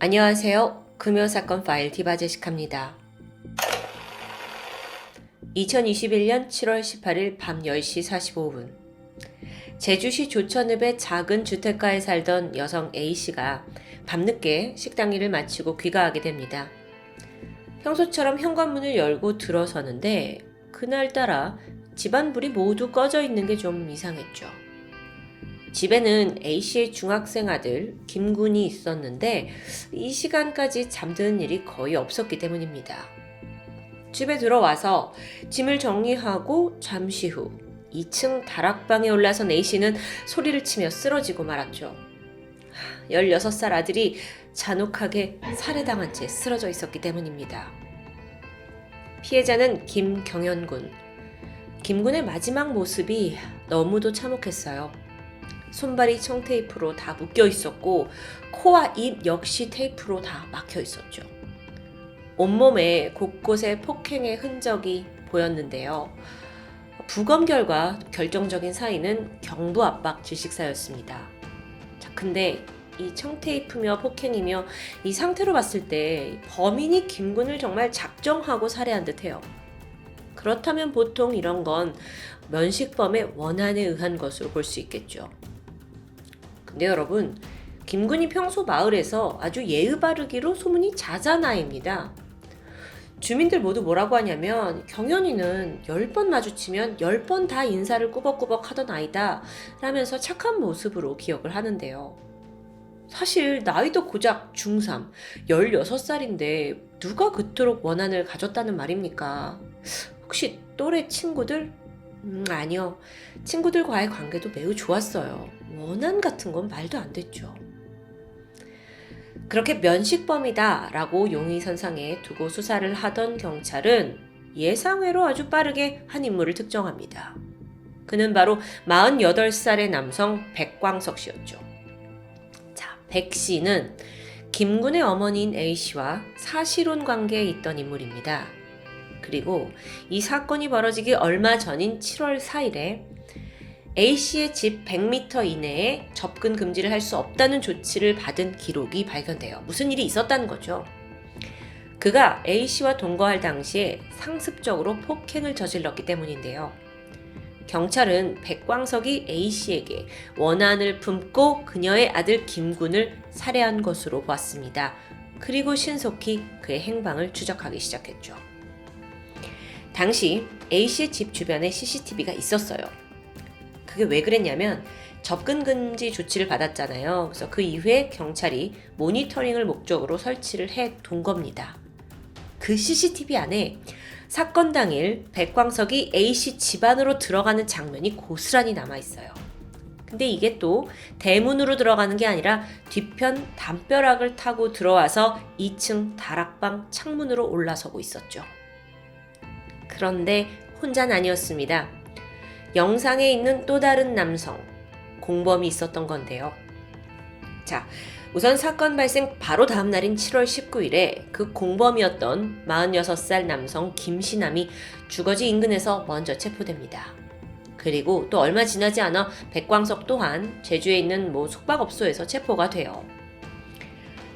안녕하세요. 금요사건 파일 디바제식합니다. 2021년 7월 18일 밤 10시 45분. 제주시 조천읍의 작은 주택가에 살던 여성 A씨가 밤늦게 식당 일을 마치고 귀가하게 됩니다. 평소처럼 현관문을 열고 들어서는데 그날따라 집안 불이 모두 꺼져 있는 게 좀 이상했죠. 집에는 A씨의 중학생 아들 김군이 있었는데 이 시간까지 잠드는 일이 거의 없었기 때문입니다. 집에 들어와서 짐을 정리하고 잠시 후 2층 다락방에 올라선 A씨는 소리를 치며 쓰러지고 말았죠. 16살 아들이 잔혹하게 살해당한 채 쓰러져 있었기 때문입니다. 피해자는 김경현군. 김군의 마지막 모습이 너무도 참혹했어요. 손발이 청테이프로 다 묶여 있었고 코와 입 역시 테이프로 다 막혀 있었죠. 온몸에 곳곳에 폭행의 흔적이 보였는데요. 부검 결과 결정적인 사인은 경부 압박 질식사였습니다. 자, 근데 이 청테이프며 폭행이며 이 상태로 봤을 때 범인이 김군을 정말 작정하고 살해한 듯해요. 그렇다면 보통 이런 건 면식범의 원한에 의한 것으로 볼 수 있겠죠. 근데 여러분, 김군이 평소 마을에서 아주 예의 바르기로 소문이 자자나입니다. 주민들 모두 뭐라고 하냐면 경연이는 10번 마주치면 10번 다 인사를 꾸벅꾸벅 하던 아이다 라면서 착한 모습으로 기억을 하는데요. 사실 나이도 고작 중3, 16살인데 누가 그토록 원한을 가졌다는 말입니까? 혹시 또래 친구들? 음, 아니요. 친구들과의 관계도 매우 좋았어요. 원한 같은 건 말도 안 됐죠. 그렇게 면식범이다 라고 용의선상에 두고 수사를 하던 경찰은 예상외로 아주 빠르게 한 인물을 특정합니다. 그는 바로 48살의 남성 백광석 씨였죠. 자, 백 씨는 김군의 어머니인 A 씨와 사실혼 관계에 있던 인물입니다. 그리고 이 사건이 벌어지기 얼마 전인 7월 4일에 A씨의 집 100m 이내에 접근 금지를 할 수 없다는 조치를 받은 기록이 발견돼요. 무슨 일이 있었다는 거죠. 그가 A씨와 동거할 당시에 상습적으로 폭행을 저질렀기 때문인데요. 경찰은 백광석이 A씨에게 원한을 품고 그녀의 아들 김군을 살해한 것으로 보았습니다. 그리고 신속히 그의 행방을 추적하기 시작했죠. 당시 A씨의 집 주변에 CCTV가 있었어요. 그게 왜 그랬냐면 접근 금지 조치를 받았잖아요. 그래서 그 이후에 경찰이 모니터링을 목적으로 설치를 해 둔 겁니다. 그 CCTV 안에 사건 당일 백광석이 A씨 집안으로 들어가는 장면이 고스란히 남아 있어요. 근데 이게 또 대문으로 들어가는 게 아니라 뒤편 담벼락을 타고 들어와서 2층 다락방 창문으로 올라서고 있었죠. 그런데 혼자는 아니었습니다. 영상에 있는 또 다른 남성, 공범이 있었던 건데요. 자, 우선 사건 발생 바로 다음 날인 7월 19일에 그 공범이었던 46살 남성 김신남이 주거지 인근에서 먼저 체포됩니다. 그리고 또 얼마 지나지 않아 백광석 또한 제주에 있는 뭐 숙박업소에서 체포가 돼요.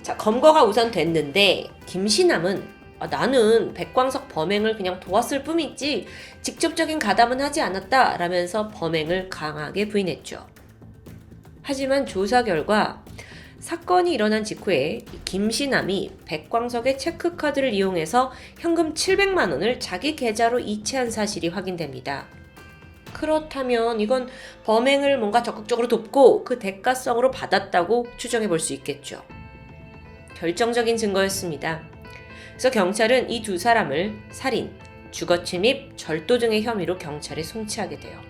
자, 검거가 우선 됐는데 김신남은 아, 나는 백광석 범행을 그냥 도왔을 뿐이지 직접적인 가담은 하지 않았다 라면서 범행을 강하게 부인했죠. 하지만 조사 결과 사건이 일어난 직후에 김신남이 백광석의 체크카드를 이용해서 현금 700만 원을 자기 계좌로 이체한 사실이 확인됩니다. 그렇다면 이건 범행을 뭔가 적극적으로 돕고 그 대가성으로 받았다고 추정해 볼 수 있겠죠. 결정적인 증거였습니다. 그래서 경찰은 이 두 사람을 살인, 주거 침입, 절도 등의 혐의로 경찰에 송치하게 돼요.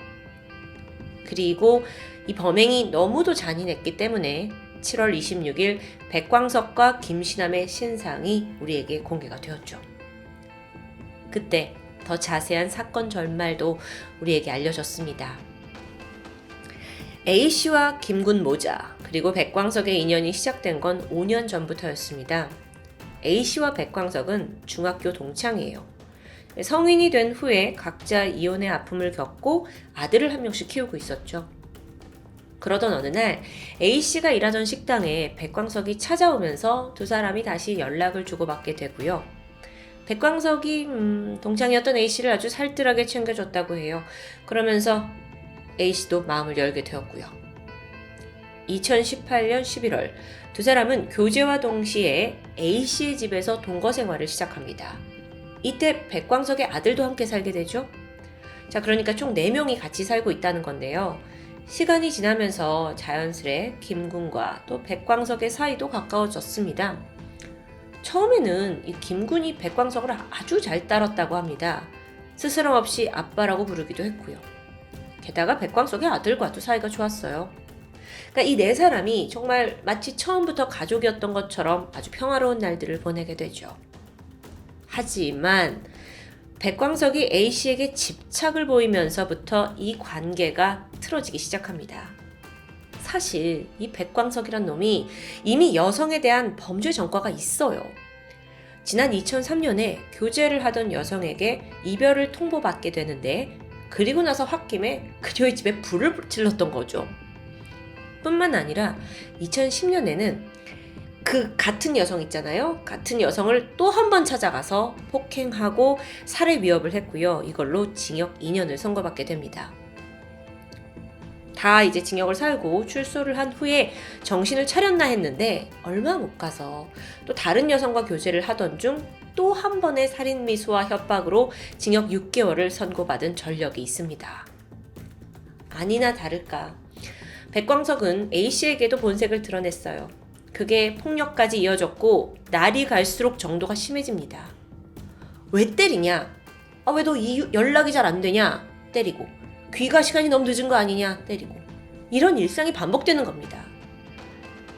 그리고 이 범행이 너무도 잔인했기 때문에 7월 26일 백광석과 김신남의 신상이 우리에게 공개가 되었죠. 그때 더 자세한 사건 전말도 우리에게 알려졌습니다. A씨와 김군 모자, 그리고 백광석의 인연이 시작된 건 5년 전부터였습니다. A씨와 백광석은 중학교 동창이에요. 성인이 된 후에 각자 이혼의 아픔을 겪고 아들을 한 명씩 키우고 있었죠. 그러던 어느 날 A씨가 일하던 식당에 백광석이 찾아오면서 두 사람이 다시 연락을 주고받게 되고요. 백광석이 음, 동창이었던 A씨를 아주 살뜰하게 챙겨줬다고 해요. 그러면서 A씨도 마음을 열게 되었고요. 2018년 11월 두 사람은 교제와 동시에 A씨의 집에서 동거 생활을 시작합니다. 이때 백광석의 아들도 함께 살게 되죠. 자, 그러니까 총 4명이 같이 살고 있다는 건데요. 시간이 지나면서 자연스레 김군과 또 백광석의 사이도 가까워졌습니다. 처음에는 이 김군이 백광석을 아주 잘 따랐다고 합니다. 스스럼 없이 아빠라고 부르기도 했고요. 게다가 백광석의 아들과도 사이가 좋았어요. 그러니까 이 네 사람이 정말 마치 처음부터 가족이었던 것처럼 아주 평화로운 날들을 보내게 되죠. 하지만 백광석이 A씨에게 집착을 보이면서부터 이 관계가 틀어지기 시작합니다. 사실 이 백광석이란 놈이 이미 여성에 대한 범죄 전과가 있어요. 지난 2003년에 교제를 하던 여성에게 이별을 통보받게 되는데 그리고 나서 홧김에 그녀의 집에 불을 질렀던 거죠. 뿐만 아니라 2010년에는 그 같은 여성 있잖아요. 같은 여성을 또 한 번 찾아가서 폭행하고 살해 위협을 했고요. 이걸로 징역 2년을 선고받게 됩니다. 다 이제 징역을 살고 출소를 한 후에 정신을 차렸나 했는데 얼마 못 가서 또 다른 여성과 교제를 하던 중 또 한 번의 살인 미수와 협박으로 징역 6개월을 선고받은 전력이 있습니다. 아니나 다를까 백광석은 A씨에게도 본색을 드러냈어요. 그게 폭력까지 이어졌고 날이 갈수록 정도가 심해집니다. 왜 때리냐? 아 왜 너 연락이 잘 안 되냐? 때리고 귀가 시간이 너무 늦은 거 아니냐? 때리고 이런 일상이 반복되는 겁니다.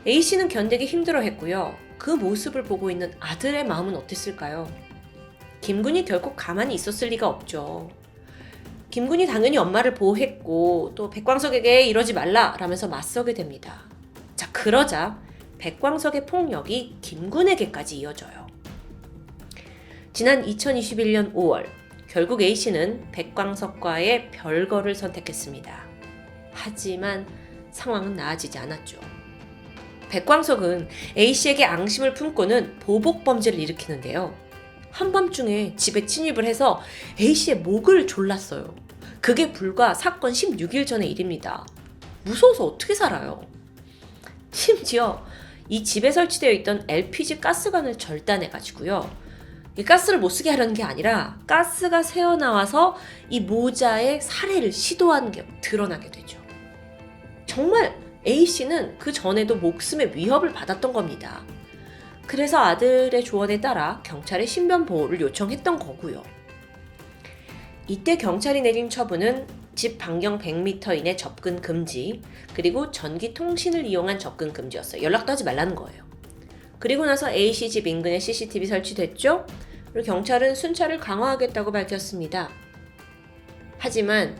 A 씨는 견디기 힘들어 했고요. 그 모습을 보고 있는 아들의 마음은 어땠을까요? 김군이 결코 가만히 있었을 리가 없죠. 김군이 당연히 엄마를 보호했고 또 백광석에게 이러지 말라 라면서 맞서게 됩니다. 자 그러자 백광석의 폭력이 김군에게까지 이어져요. 지난 2021년 5월 결국 A씨는 백광석과의 별거를 선택했습니다. 하지만 상황은 나아지지 않았죠. 백광석은 A씨에게 앙심을 품고는 보복 범죄를 일으키는데요. 한밤중에 집에 침입을 해서 A씨의 목을 졸랐어요. 그게 불과 사건 16일 전의 일입니다. 무서워서 어떻게 살아요? 심지어 이 집에 설치되어 있던 LPG 가스관을 절단해 가지고요. 이 가스를 못 쓰게 하려는 게 아니라 가스가 새어나와서 이 모자에 살해를 시도한 게 드러나게 되죠. 정말 A씨는 그 전에도 목숨의 위협을 받았던 겁니다. 그래서 아들의 조언에 따라 경찰에 신변 보호를 요청했던 거고요. 이때 경찰이 내린 처분은 집 반경 100m 이내 접근 금지, 그리고 전기 통신을 이용한 접근 금지였어요. 연락도 하지 말라는 거예요. 그리고 나서 A씨 집 인근에 CCTV 설치됐죠? 그리고 경찰은 순찰을 강화하겠다고 밝혔습니다. 하지만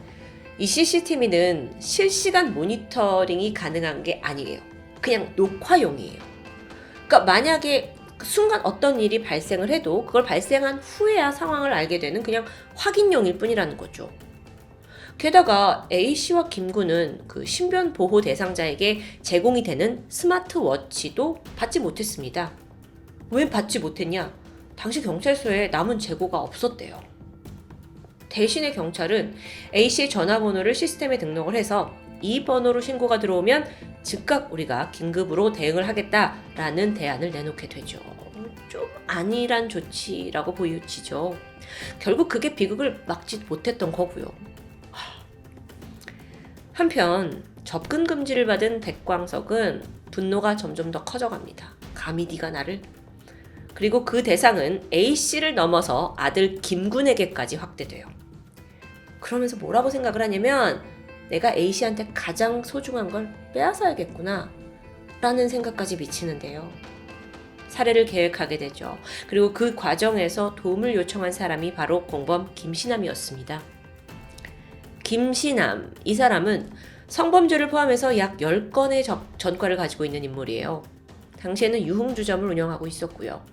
이 CCTV는 실시간 모니터링이 가능한 게 아니에요. 그냥 녹화용이에요. 그러니까 만약에 순간 어떤 일이 발생을 해도 그걸 발생한 후에야 상황을 알게 되는 그냥 확인용일 뿐이라는 거죠. 게다가 A씨와 김군은 그 신변 보호 대상자에게 제공이 되는 스마트워치도 받지 못했습니다. 왜 받지 못했냐? 당시 경찰서에 남은 재고가 없었대요. 대신에 경찰은 A씨의 전화번호를 시스템에 등록을 해서 이 번호로 신고가 들어오면 즉각 우리가 긴급으로 대응을 하겠다라는 대안을 내놓게 되죠. 좀 안일한 조치라고 보여지죠. 결국 그게 비극을 막지 못했던 거고요. 한편 접근 금지를 받은 백광석은 분노가 점점 더 커져갑니다. 감히 네가 나를 그리고 그 대상은 A씨를 넘어서 아들 김군에게까지 확대돼요. 그러면서 뭐라고 생각을 하냐면 내가 A씨한테 가장 소중한 걸 빼앗아야겠구나 라는 생각까지 미치는데요. 살해를 계획하게 되죠. 그리고 그 과정에서 도움을 요청한 사람이 바로 공범 김신남이었습니다. 김신남, 이 사람은 성범죄를 포함해서 약 10건의 전과를 가지고 있는 인물이에요. 당시에는 유흥주점을 운영하고 있었고요.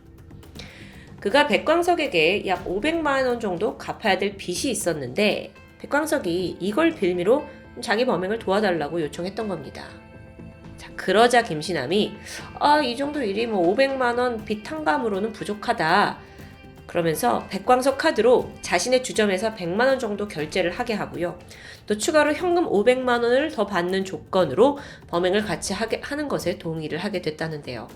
그가 백광석에게 약 500만 원 정도 갚아야 될 빚이 있었는데 백광석이 이걸 빌미로 자기 범행을 도와달라고 요청했던 겁니다. 자, 그러자 김신남이 아, 이 정도 일이 뭐 500만 원 빚 탕감으로는 부족하다. 그러면서 백광석 카드로 자신의 주점에서 100만 원 정도 결제를 하게 하고요. 또 추가로 현금 500만 원을 더 받는 조건으로 범행을 같이 하게 하는 것에 동의를 하게 됐다는데요.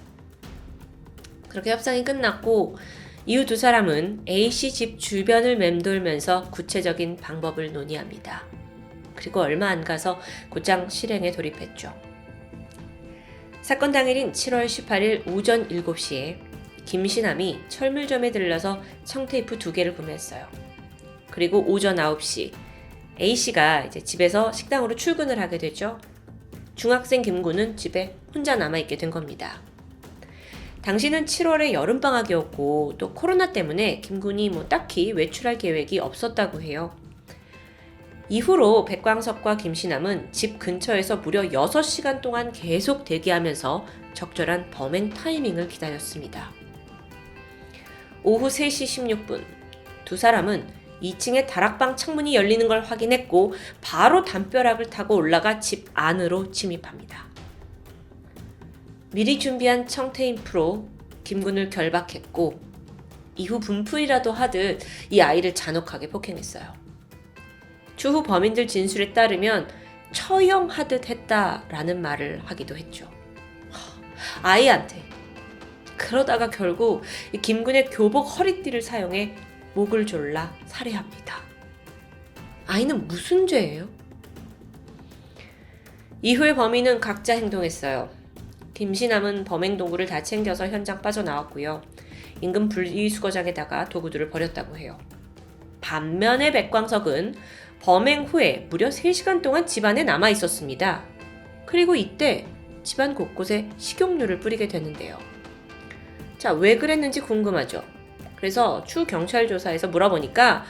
그렇게 협상이 끝났고 이후 두 사람은 A씨 집 주변을 맴돌면서 구체적인 방법을 논의합니다. 그리고 얼마 안 가서 곧장 실행에 돌입했죠. 사건 당일인 7월 18일 오전 7시에 김신남이 철물점에 들러서 청테이프 두 개를 구매했어요. 그리고 오전 9시 A씨가 이제 집에서 식당으로 출근을 하게 되죠. 중학생 김구는 집에 혼자 남아있게 된 겁니다. 당시는 7월에 여름방학이었고 또 코로나 때문에 김군이 뭐 딱히 외출할 계획이 없었다고 해요. 이후로 백광석과 김신남은 집 근처에서 무려 6시간 동안 계속 대기하면서 적절한 범행 타이밍을 기다렸습니다. 오후 3시 16분 두 사람은 2층의 다락방 창문이 열리는 걸 확인했고 바로 담벼락을 타고 올라가 집 안으로 침입합니다. 미리 준비한 청테이프로 김군을 결박했고 이후 분풀이라도 하듯 이 아이를 잔혹하게 폭행했어요. 추후 범인들 진술에 따르면 처형하듯 했다라는 말을 하기도 했죠. 하, 아이한테. 그러다가 결국 이 김군의 교복 허리띠를 사용해 목을 졸라 살해합니다. 아이는 무슨 죄예요? 이후에 범인은 각자 행동했어요. 김신남은 범행 도구를 다 챙겨서 현장 빠져나왔고요. 인근 분리수거장에다가 도구들을 버렸다고 해요. 반면에 백광석은 범행 후에 무려 3시간 동안 집안에 남아 있었습니다. 그리고 이때 집안 곳곳에 식용유를 뿌리게 되는데요. 자, 왜 그랬는지 궁금하죠? 그래서 추 경찰 조사에서 물어보니까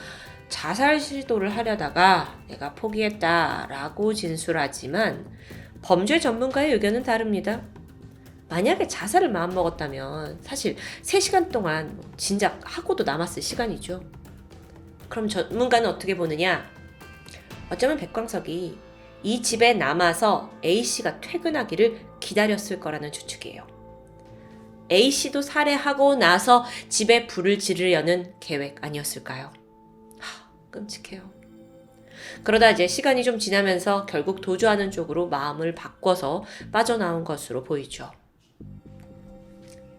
자살 시도를 하려다가 내가 포기했다라고 진술하지만 범죄 전문가의 의견은 다릅니다. 만약에 자살을 마음먹었다면 사실 3시간 동안 진작 하고도 남았을 시간이죠. 그럼 전문가는 어떻게 보느냐? 어쩌면 백광석이 이 집에 남아서 A씨가 퇴근하기를 기다렸을 거라는 추측이에요. A씨도 살해하고 나서 집에 불을 지르려는 계획 아니었을까요? 하, 끔찍해요. 그러다 이제 시간이 좀 지나면서 결국 도주하는 쪽으로 마음을 바꿔서 빠져나온 것으로 보이죠.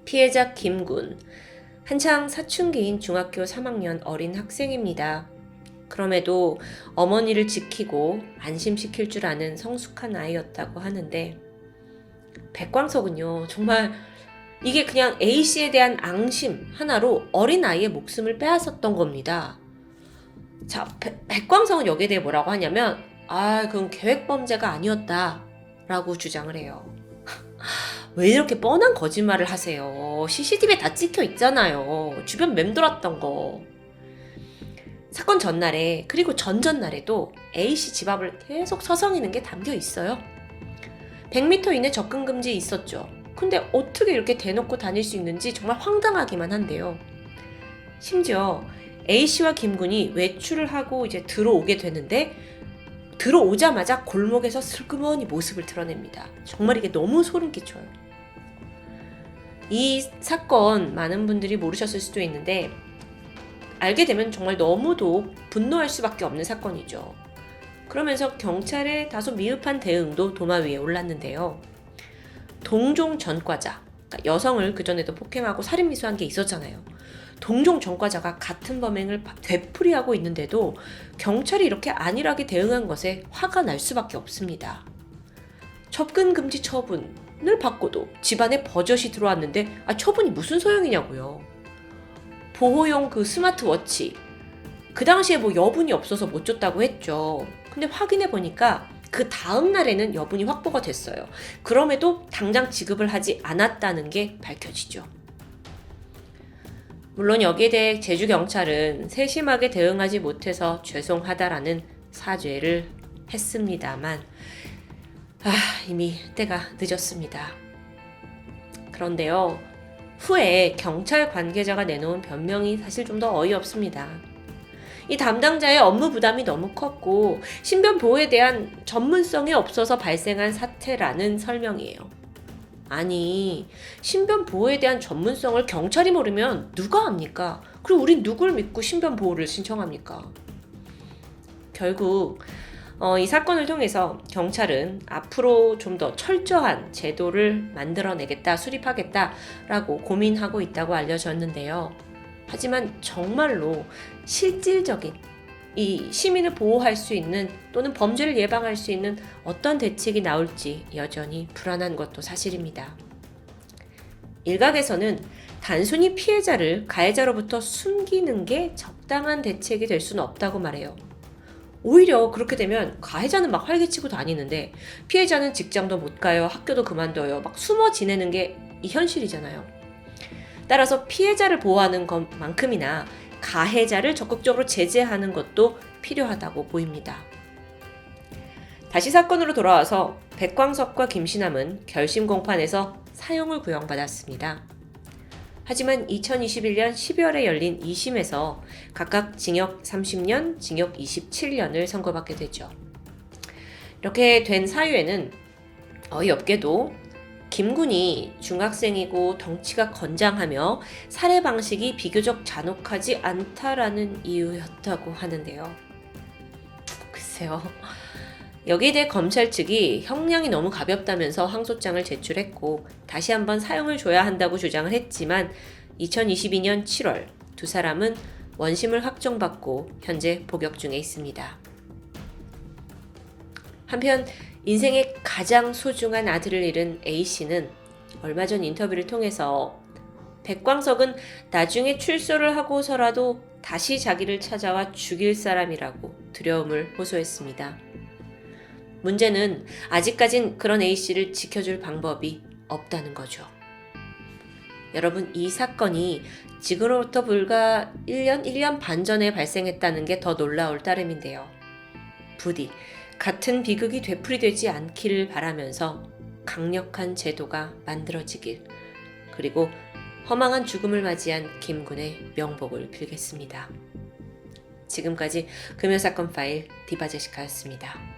피해자 김군. 한창 사춘기인 중학교 3학년 어린 학생입니다. 그럼에도 어머니를 지키고 안심시킬 줄 아는 성숙한 아이였다고 하는데, 백광석은요, 정말 이게 그냥 A씨에 대한 앙심 하나로 어린 아이의 목숨을 빼앗았던 겁니다. 자, 백, 백광석은 여기에 대해 뭐라고 하냐면, 아, 그건 계획범죄가 아니었다. 라고 주장을 해요. 왜 이렇게 뻔한 거짓말을 하세요? CCTV에 다 찍혀 있잖아요. 주변 맴돌았던 거. 사건 전날에, 그리고 전전날에도 A씨 집 앞을 계속 서성이는 게 담겨 있어요. 100m 이내 접근 금지 있었죠. 근데 어떻게 이렇게 대놓고 다닐 수 있는지 정말 황당하기만 한데요. 심지어 A씨와 김군이 외출을 하고 이제 들어오게 되는데 들어오자마자 골목에서 슬그머니 모습을 드러냅니다. 정말 이게 너무 소름 끼쳐요. 이 사건 많은 분들이 모르셨을 수도 있는데 알게 되면 정말 너무도 분노할 수밖에 없는 사건이죠. 그러면서 경찰의 다소 미흡한 대응도 도마 위에 올랐는데요. 동종 전과자, 그러니까 여성을 그전에도 폭행하고 살인 미수한 게 있었잖아요. 동종 전과자가 같은 범행을 되풀이하고 있는데도 경찰이 이렇게 안일하게 대응한 것에 화가 날 수밖에 없습니다. 접근 금지 처분을 받고도 집안에 버젓이 들어왔는데 아, 처분이 무슨 소용이냐고요. 보호용 그 스마트워치 그 당시에 뭐 여분이 없어서 못 줬다고 했죠. 근데 확인해 보니까 그 다음 날에는 여분이 확보가 됐어요. 그럼에도 당장 지급을 하지 않았다는 게 밝혀지죠. 물론 여기에 대해 제주 경찰은 세심하게 대응하지 못해서 죄송하다라는 사죄를 했습니다만, 아, 이미 때가 늦었습니다. 그런데요, 후에 경찰 관계자가 내놓은 변명이 사실 좀 더 어이없습니다. 이 담당자의 업무 부담이 너무 컸고 신변 보호에 대한 전문성이 없어서 발생한 사태라는 설명이에요. 아니, 신변 보호에 대한 전문성을 경찰이 모르면 누가 합니까? 그리고 우린 누굴 믿고 신변 보호를 신청합니까? 결국 어, 이 사건을 통해서 경찰은 앞으로 좀 더 철저한 제도를 만들어내겠다, 수립하겠다라고 고민하고 있다고 알려졌는데요. 하지만 정말로 실질적인 이 시민을 보호할 수 있는 또는 범죄를 예방할 수 있는 어떤 대책이 나올지 여전히 불안한 것도 사실입니다. 일각에서는 단순히 피해자를 가해자로부터 숨기는 게 적당한 대책이 될 수는 없다고 말해요. 오히려 그렇게 되면 가해자는 막 활개치고 다니는데 피해자는 직장도 못 가요, 학교도 그만둬요, 막 숨어 지내는 게 이 현실이잖아요. 따라서 피해자를 보호하는 것만큼이나 가해자를 적극적으로 제재하는 것도 필요하다고 보입니다. 다시 사건으로 돌아와서 백광석과 김신남은 결심 공판에서 사형을 구형받았습니다. 하지만 2021년 12월에 열린 2심에서 각각 징역 30년, 징역 27년을 선고받게 되죠. 이렇게 된 사유에는 어이없게도 김군이 중학생이고 덩치가 건장하며 살해 방식이 비교적 잔혹하지 않다라는 이유였다고 하는데요. 글쎄요. 여기에 대해 검찰 측이 형량이 너무 가볍다면서 항소장을 제출했고 다시 한번 사형을 줘야 한다고 주장을 했지만 2022년 7월 두 사람은 원심을 확정받고 현재 복역 중에 있습니다. 한편 인생의 가장 소중한 아들을 잃은 A씨는 얼마 전 인터뷰를 통해서 백광석은 나중에 출소를 하고서라도 다시 자기를 찾아와 죽일 사람이라고 두려움을 호소했습니다. 문제는 아직까진 그런 A씨를 지켜줄 방법이 없다는 거죠. 여러분, 이 사건이 지금으로부터 불과 1년, 1년 반 전에 발생했다는 게 더 놀라울 따름인데요. 부디 같은 비극이 되풀이되지 않기를 바라면서 강력한 제도가 만들어지길 그리고 허망한 죽음을 맞이한 김군의 명복을 빌겠습니다. 지금까지 금요사건 파일 디바제시카였습니다.